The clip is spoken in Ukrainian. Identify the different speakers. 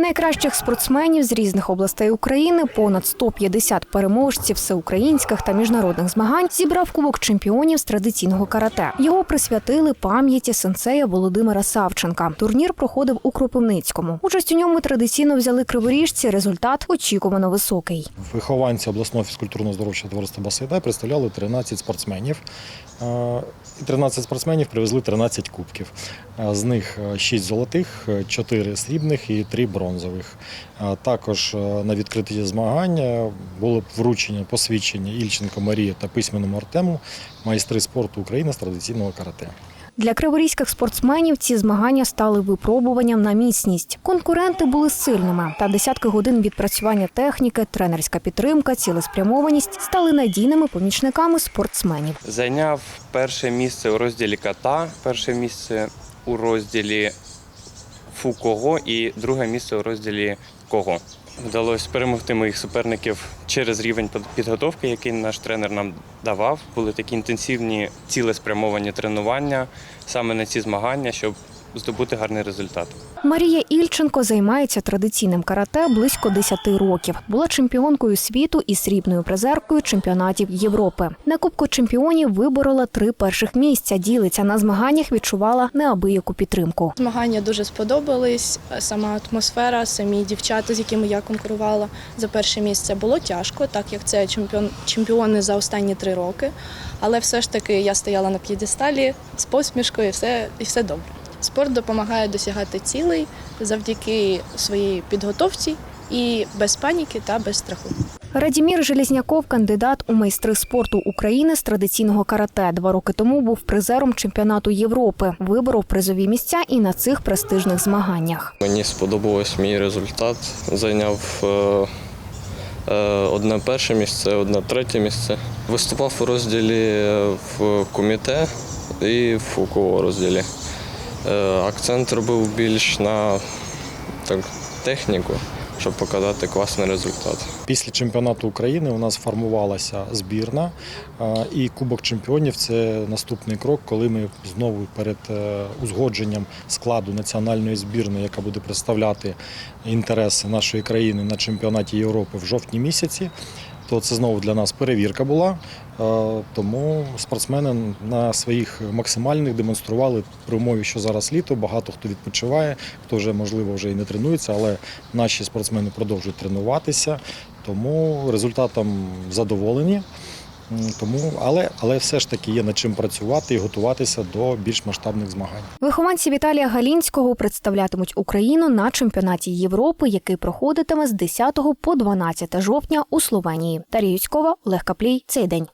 Speaker 1: Найкращих спортсменів з різних областей України, понад 150 переможців всеукраїнських та міжнародних змагань зібрав Кубок чемпіонів з традиційного карате. Його присвятили пам'яті сенсея Володимира Савченка. Турнір проходив у Кропивницькому. Участь у ньому традиційно взяли криворіжці. Результат очікувано високий.
Speaker 2: Вихованці обласного фізкультурно-здоровчого товариства Басейдай представляли 13 спортсменів. Е, 13 спортсменів привезли 13 кубків. Е, З них 6 золотих, 4 срібних і 3 бронзових. Е, Також е, на відкритті змагань е, було вручення посвідчення Ільченко Марії та письменному Артему, майстри спорту України з традиційного карате.
Speaker 1: Для криворізьких спортсменів ці змагання стали випробуванням на міцність. Конкуренти були сильними, та десятки годин відпрацювання техніки, тренерська підтримка, цілеспрямованість стали надійними помічниками спортсменів.
Speaker 3: Зайняв перше місце у розділі ката, перше місце у розділі фу кого і друге місце у розділі кого. Вдалося перемогти моїх суперників через рівень під- підготовки, який наш тренер нам давав. Були такі інтенсивні цілеспрямовані тренування саме на ці змагання, щоб здобути гарний результат.
Speaker 1: Марія Ільченко займається традиційним карате близько 10 років. Була чемпіонкою світу і срібною призеркою чемпіонатів Європи. На Кубку чемпіонів виборола три перших місця. Ділиться на змаганнях, відчувала неабияку підтримку.
Speaker 4: Змагання дуже сподобались. Сама атмосфера, самі дівчата, з якими я конкурувала за перше місце, було тяжко, так як це чемпіон, чемпіони за останні три роки. Але все ж таки я стояла на п'єдесталі з посмішкою, і все, і все добре. Спорт допомагає досягати цілей завдяки своїй підготовці і без паніки та без страху.
Speaker 1: Радімір Желізняков, кандидат у майстри спорту України з традиційного карате. Два роки тому був призером чемпіонату Європи. Виборов призові місця і на цих престижних змаганнях.
Speaker 5: Мені сподобався мій результат. Зайняв е, е, одне перше місце, одне третє місце. Виступав у розділі е, в куміте і в фуково розділі. Е, Акцент робив більш на так, техніку, щоб показати класний результат.
Speaker 2: Після чемпіонату України у нас формувалася збірна, е, і Кубок чемпіонів це наступний крок, коли ми знову перед е, узгодженням складу національної збірної, яка буде представляти інтереси нашої країни на чемпіонаті Європи в жовтні місяці. То це знову для нас перевірка була. Е, Тому спортсмени на своїх максимальних демонстрували при умові, що зараз літо. Багато хто відпочиває, хто вже можливо вже і не тренується, але наші спортсмени продовжують тренуватися. Тому результатом задоволені. Тому, але, але все ж таки є над чим працювати і готуватися до більш масштабних змагань.
Speaker 1: Вихованці Віталія Галінського представлятимуть Україну на чемпіонаті Європи, який проходитиме з 10 по 12 жовтня у Словенії. Тарі Юськова, Олег Каплій. Цей день.